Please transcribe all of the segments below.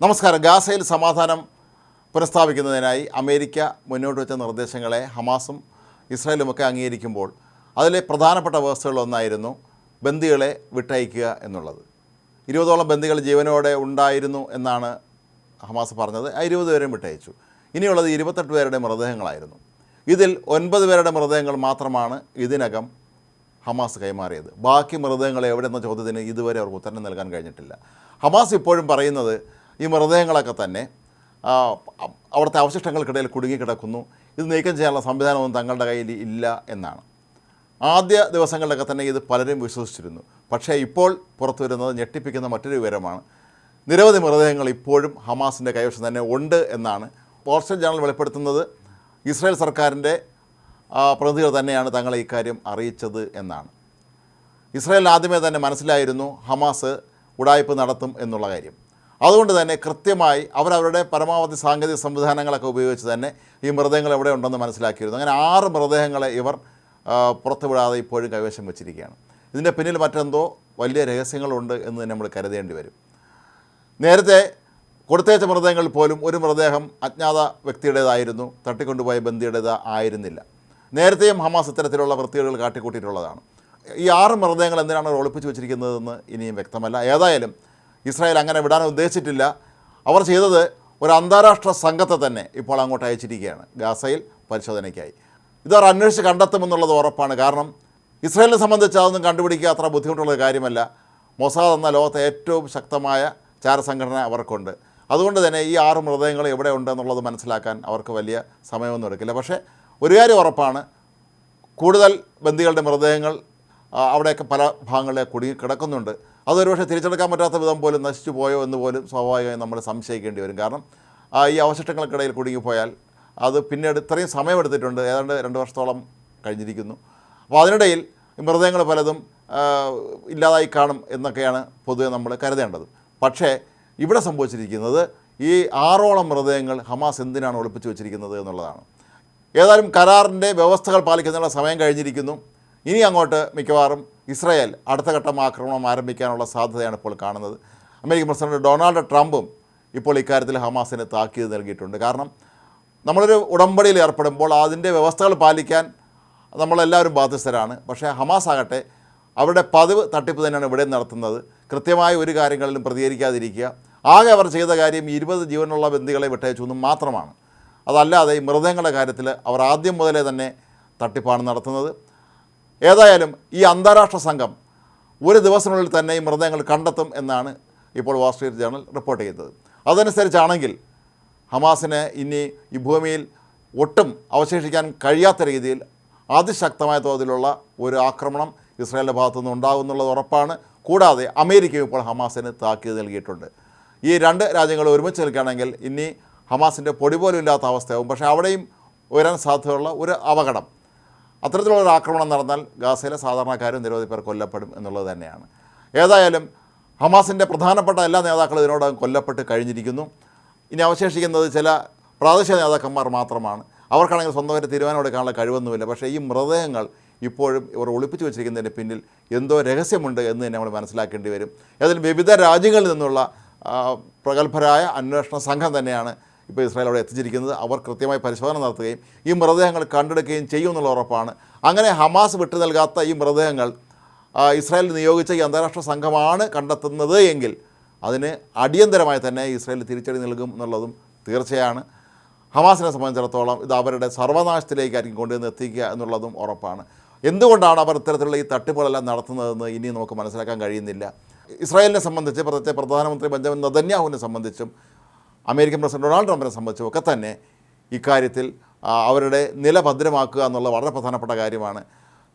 നമസ്കാരം. ഗാസയിൽ സമാധാനം പുനഃസ്ഥാപിക്കുന്നതിനായി അമേരിക്ക മുന്നോട്ട് വെച്ച നിർദ്ദേശങ്ങളെ ഹമാസും ഇസ്രായേലുമൊക്കെ അംഗീകരിക്കുമ്പോൾ അതിലെ പ്രധാനപ്പെട്ട വ്യവസ്ഥകളൊന്നായിരുന്നു ബന്ദികളെ വിട്ടയക്കുക എന്നുള്ളത്. ഇരുപതോളം ബന്ദികൾ ജീവനോടെ ഉണ്ടായിരുന്നു എന്നാണ് ഹമാസ് പറഞ്ഞത്. ആ ഇരുപത് പേരെയും വിട്ടയച്ചു. ഇനിയുള്ളത് ഇരുപത്തെട്ട് പേരുടെ മൃതദേഹങ്ങളായിരുന്നു. ഇതിൽ ഒൻപത് പേരുടെ മൃതദേഹങ്ങൾ മാത്രമാണ് ഇതിനകം ഹമാസ് കൈമാറിയത്. ബാക്കി മൃതദേഹങ്ങൾ എവിടെ എന്ന ചോദ്യത്തിന് ഇതുവരെ അവർക്ക് ഉത്തരം നൽകാൻ കഴിഞ്ഞിട്ടില്ല. ഹമാസ് ഇപ്പോഴും പറയുന്നത് ഈ മൃതദേഹങ്ങളൊക്കെ തന്നെ അവിടുത്തെ അവശിഷ്ടങ്ങൾക്കിടയിൽ കുടുങ്ങിക്കിടക്കുന്നു. ഇത് നീക്കം ചെയ്യാനുള്ള സംവിധാനമൊന്നും തങ്ങളുടെ കയ്യിൽ ഇല്ല എന്നാണ്. ആദ്യ ദിവസങ്ങളിലൊക്കെ തന്നെ ഇത് പലരും വിശ്വസിച്ചിരുന്നു. പക്ഷേ ഇപ്പോൾ പുറത്തു വരുന്നത് ഞെട്ടിപ്പിക്കുന്ന മറ്റൊരു വിവരമാണ്. നിരവധി മൃതദേഹങ്ങൾ ഇപ്പോഴും ഹമാസിന്റെ കൈവശം തന്നെ ഉണ്ട് എന്നാണ് പോസ്റ്റൽ ജേണൽ വെളിപ്പെടുത്തുന്നത്. ഇസ്രായേൽ സർക്കാരിന്റെ പ്രതിനിധികൾ തന്നെയാണ് തങ്ങളെ ഇക്കാര്യം അറിയിച്ചത് എന്നാണ്. ഇസ്രായേൽ ആദ്യമേ തന്നെ മനസ്സിലായിരുന്നു ഹമാസ് ഉടായ്പ നടത്തും എന്നുള്ള കാര്യം. അതുകൊണ്ട് തന്നെ കൃത്യമായി അവരവരുടെ പരമാവധി സാങ്കേതിക സംവിധാനങ്ങളൊക്കെ ഉപയോഗിച്ച് തന്നെ ഈ മൃതദേഹങ്ങൾ എവിടെ ഉണ്ടെന്ന് മനസ്സിലാക്കിയിരുന്നു. അങ്ങനെ ആറ് മൃതദേഹങ്ങളെ ഇവർ പുറത്തുവിടാതെ ഇപ്പോഴും കൈവശം വെച്ചിരിക്കുകയാണ്. ഇതിന്റെ പിന്നിൽ മറ്റെന്തോ വലിയ രഹസ്യങ്ങളുണ്ട് എന്ന് തന്നെ നമ്മൾ കരുതേണ്ടി വരും. നേരത്തെ കൊടുത്തേച്ച മൃതദേഹങ്ങളിൽ പോലും ഒരു മൃതദേഹം അജ്ഞാത വ്യക്തിയുടേതായിരുന്നു തട്ടിക്കൊണ്ടുപോയ ബന്ധിയുടേത് ആയിരുന്നില്ല. നേരത്തെയും ഹമാസ് ഇത്തരത്തിലുള്ള വൃത്തികേടുകൾ കാട്ടിക്കൂട്ടിയിട്ടുള്ളതാണ്. ഈ ആറ് മൃതദേഹങ്ങൾ എന്തിനാണ് ഒളിപ്പിച്ച് വെച്ചിരിക്കുന്നതെന്ന് ഇനിയും വ്യക്തമല്ല. ഏതായാലും ഇസ്രായേൽ അങ്ങനെ വിടാൻ ഉദ്ദേശിച്ചിട്ടില്ല. അവർ ചെയ്തത് ഒരു അന്താരാഷ്ട്ര സംഘത്തെ തന്നെ ഇപ്പോൾ അങ്ങോട്ട് അയച്ചിരിക്കുകയാണ് ഗാസയിൽ പരിശോധനയ്ക്കായി. ഇതവർ അന്വേഷിച്ച് കണ്ടെത്തുമെന്നുള്ളത് ഉറപ്പാണ്. കാരണം ഇസ്രായേലിനെ സംബന്ധിച്ച് അതൊന്നും കണ്ടുപിടിക്കുക അത്ര ബുദ്ധിമുട്ടുള്ള കാര്യമല്ല. മൊസാദ് എന്ന ലോകത്തെ ഏറ്റവും ശക്തമായ ചാരസംഘടന അവർക്കുണ്ട്. അതുകൊണ്ട് തന്നെ ഈ ആറ് മൃതദേഹങ്ങൾ എവിടെ ഉണ്ട് എന്നുള്ളത് മനസ്സിലാക്കാൻ അവർക്ക് വലിയ സമയമൊന്നും എടുക്കില്ല. പക്ഷേ ഒരു കാര്യം ഉറപ്പാണ്. കൂടുതൽ ബന്ദികളുടെ മൃതദേഹങ്ങൾ അവിടെയൊക്കെ പല ഭാഗങ്ങളിലെ കുടുങ്ങി കിടക്കുന്നുണ്ട്. അതൊരു പക്ഷേ തിരിച്ചെടുക്കാൻ പറ്റാത്ത വിധം പോലും നശിച്ചു പോയോ എന്ന് പോലും സ്വാഭാവികമായും നമ്മൾ സംശയിക്കേണ്ടി വരും. കാരണം ഈ അവശിഷ്ടങ്ങൾക്കിടയിൽ കുടുങ്ങിപ്പോയാൽ അത് പിന്നീട് ഇത്രയും സമയമെടുത്തിട്ടുണ്ട്. ഏതാണ്ട് രണ്ട് വർഷത്തോളം കഴിഞ്ഞിരിക്കുന്നു. അപ്പോൾ അതിനിടയിൽ മൃതദേഹങ്ങൾ പലതും ഇല്ലാതായി കാണും എന്നൊക്കെയാണ് പൊതുവെ നമ്മൾ കരുതേണ്ടത്. പക്ഷേ ഇവിടെ സംഭവിച്ചിരിക്കുന്നത് ഈ ആറോളം മൃതദേഹങ്ങൾ ഹമാസ് എന്തിനാണ് ഒളിപ്പിച്ചു വെച്ചിരിക്കുന്നത് എന്നുള്ളതാണ്. ഏതായാലും കരാറിന്റെ വ്യവസ്ഥകൾ പാലിക്കുന്നതിനുള്ള സമയം കഴിഞ്ഞിരിക്കുന്നു. ഇനി അങ്ങോട്ട് മിക്കവാറും ഇസ്രായേൽ അടുത്ത ഘട്ടം ആക്രമണം ആരംഭിക്കാനുള്ള സാധ്യതയാണ് ഇപ്പോൾ കാണുന്നത്. അമേരിക്കൻ പ്രസിഡന്റ് ഡൊണാൾഡ് ട്രംപും ഇപ്പോൾ ഇക്കാര്യത്തിൽ ഹമാസിന് താക്കീത് നൽകിയിട്ടുണ്ട്. കാരണം നമ്മളൊരു ഉടമ്പടിയിൽ ഏർപ്പെടുമ്പോൾ അതിന്റെ വ്യവസ്ഥകൾ പാലിക്കാൻ നമ്മളെല്ലാവരും ബാധ്യസ്ഥരാണ്. പക്ഷേ ഹമാസ് ആകട്ടെ അവരുടെ പതിവ് തട്ടിപ്പ് തന്നെയാണ് ഇവിടെ നടത്തുന്നത്. കൃത്യമായ ഒരു കാര്യങ്ങളിലും പ്രതികരിക്കാതിരിക്കുക. ആകെ അവർ ചെയ്ത കാര്യം ഇരുപത് ജീവനുള്ള ബന്ദികളെ വിട്ടയച്ചു മാത്രമാണ്. അതല്ലാതെ ഈ മൃതദേഹങ്ങളുടെ കാര്യത്തിൽ അവർ ആദ്യം മുതലേ തന്നെ തട്ടിപ്പാണ് നടത്തുന്നത്. ഏതായാലും ഈ അന്താരാഷ്ട്ര സംഘം ഒരു ദിവസത്തിനുള്ളിൽ തന്നെ ഈ മൃതദേഹങ്ങൾ കണ്ടെത്തും എന്നാണ് ഇപ്പോൾ വാൾ സ്ട്രീറ്റ് ജേണൽ റിപ്പോർട്ട് ചെയ്തത് അതനുസരിച്ചാണെങ്കിൽ ഹമാസിന് ഇനി ഈ ഭൂമിയിൽ ഒട്ടും അവശേഷിക്കാൻ കഴിയാത്ത രീതിയിൽ അതിശക്തമായ തോതിലുള്ള ഒരു ആക്രമണം ഇസ്രായേലിന്റെ ഭാഗത്തുനിന്ന് ഉണ്ടാകുമെന്നുള്ളത് ഉറപ്പാണ്. കൂടാതെ അമേരിക്കയും ഇപ്പോൾ ഹമാസിന് താക്കീത് നൽകിയിട്ടുണ്ട്. ഈ രണ്ട് രാജ്യങ്ങൾ ഒരുമിച്ച് നിൽക്കുകയാണെങ്കിൽ ഇനി ഹമാസിന്റെ പൊടി പോലും ഇല്ലാത്ത അവസ്ഥയാവും. പക്ഷേ അവിടെയും ഉയരാൻ സാധ്യതയുള്ള ഒരു അപകടം അത്തരത്തിലുള്ള ഒരു ആക്രമണം നടന്നാൽ ഗാസയിലെ സാധാരണക്കാരും നിരവധി പേർ കൊല്ലപ്പെടും എന്നുള്ളത് തന്നെയാണ്. ഏതായാലും ഹമാസിന്റെ പ്രധാനപ്പെട്ട എല്ലാ നേതാക്കളും ഇതിനോടകം കൊല്ലപ്പെട്ട് കഴിഞ്ഞിരിക്കുന്നു. ഇനി അവശേഷിക്കുന്നത് ചില പ്രാദേശിക നേതാക്കന്മാർ മാത്രമാണ്. അവർക്കാണെങ്കിൽ സ്വന്തമായിട്ട് തീരുമാനമെടുക്കാനുള്ള കഴിവൊന്നുമില്ല. പക്ഷേ ഈ മൃതദേഹങ്ങൾ ഇപ്പോഴും ഇവർ ഒളിപ്പിച്ചു വെച്ചിരിക്കുന്നതിന് പിന്നിൽ എന്തോ രഹസ്യമുണ്ട് എന്ന് തന്നെ നമ്മൾ മനസ്സിലാക്കേണ്ടി വരും. ഏതായാലും വിവിധ രാജ്യങ്ങളിൽ നിന്നുള്ള പ്രഗത്ഭരായ അന്വേഷണ സംഘം തന്നെയാണ് ഇപ്പോൾ ഇസ്രായേൽ അവിടെ എത്തിച്ചിരിക്കുന്നത് അവർ കൃത്യമായി പരിശോധന നടത്തുകയും ഈ മൃതദേഹങ്ങൾ കണ്ടെടുക്കുകയും ചെയ്യുമെന്നുള്ള ഉറപ്പാണ്. അങ്ങനെ ഹമാസ് വിട്ടു നൽകാത്ത ഈ മൃതദേഹങ്ങൾ ഇസ്രായേൽ നിയോഗിച്ച ഈ അന്താരാഷ്ട്ര സംഘമാണ് കണ്ടെത്തുന്നത് എങ്കിൽ അതിന് അടിയന്തരമായി തന്നെ ഇസ്രായേൽ തിരിച്ചടി നൽകും എന്നുള്ളതും തീർച്ചയാണ്. ഹമാസിനെ സംബന്ധിച്ചിടത്തോളം ഇത് അവരുടെ സർവനാശത്തിലേക്കായിരിക്കും കൊണ്ടുവന്ന് എത്തിക്കുക എന്നുള്ളതും ഉറപ്പാണ്. എന്തുകൊണ്ടാണ് അവർ ഇത്തരത്തിലുള്ള ഈ തട്ടിപ്പുകളെല്ലാം നടത്തുന്നതെന്ന് ഇനി നമുക്ക് മനസ്സിലാക്കാൻ കഴിയുന്നില്ല. ഇസ്രായേലിനെ സംബന്ധിച്ച് പ്രത്യേകിച്ച് പ്രധാനമന്ത്രി ബെഞ്ചമിൻ നദന്യാഹുവിനെ സംബന്ധിച്ചും അമേരിക്കൻ പ്രസിഡന്റ് ഡൊണാൾഡ് ട്രംപിനെ സംബന്ധിച്ചും ഒക്കെ തന്നെ ഇക്കാര്യത്തിൽ അവരുടെ നില ഭദ്രമാക്കുക എന്നുള്ള വളരെ പ്രധാനപ്പെട്ട കാര്യമാണ്.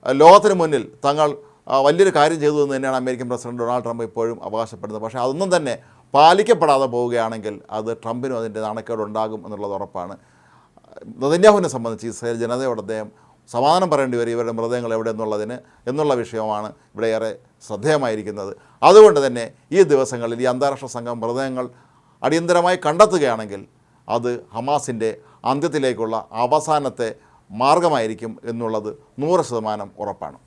ലോകത്തിന് മുന്നിൽ തങ്ങൾ വലിയൊരു കാര്യം ചെയ്തു എന്ന് തന്നെയാണ് അമേരിക്കൻ പ്രസിഡന്റ് ഡൊണാൾഡ് ട്രംപ് ഇപ്പോഴും അവകാശപ്പെടുന്നത്. പക്ഷേ അതൊന്നും തന്നെ പാലിക്കപ്പെടാതെ പോവുകയാണെങ്കിൽ അത് ട്രംപിനും അതിന്റെ നാണക്കേട് ഉണ്ടാകും എന്നുള്ളത് ഉറപ്പാണ്. നെതന്യാഹുവിനെ സംബന്ധിച്ച് ഇസ്രായേൽ ജനതയോട് അദ്ദേഹം സമാധാനം പറയേണ്ടി വരും ഇവരുടെ മൃതദേഹങ്ങൾ എവിടെ എന്നുള്ളതിന് എന്നുള്ള വിഷയമാണ് ഇവിടെ ഏറെ ശ്രദ്ധേയമായിരിക്കുന്നത്. അതുകൊണ്ട് തന്നെ ഈ ദിവസങ്ങളിൽ ഈ അന്താരാഷ്ട്ര സംഘം മൃതദേഹങ്ങൾ അടിയന്തരമായി കണ്ടെത്തുകയാണെങ്കിൽ അത് ഹമാസിന്റെ അന്ത്യത്തിലേക്കുള്ള അവസാനത്തെ മാർഗമായിരിക്കും എന്നുള്ളത് നൂറ് ശതമാനം ഉറപ്പാണ്.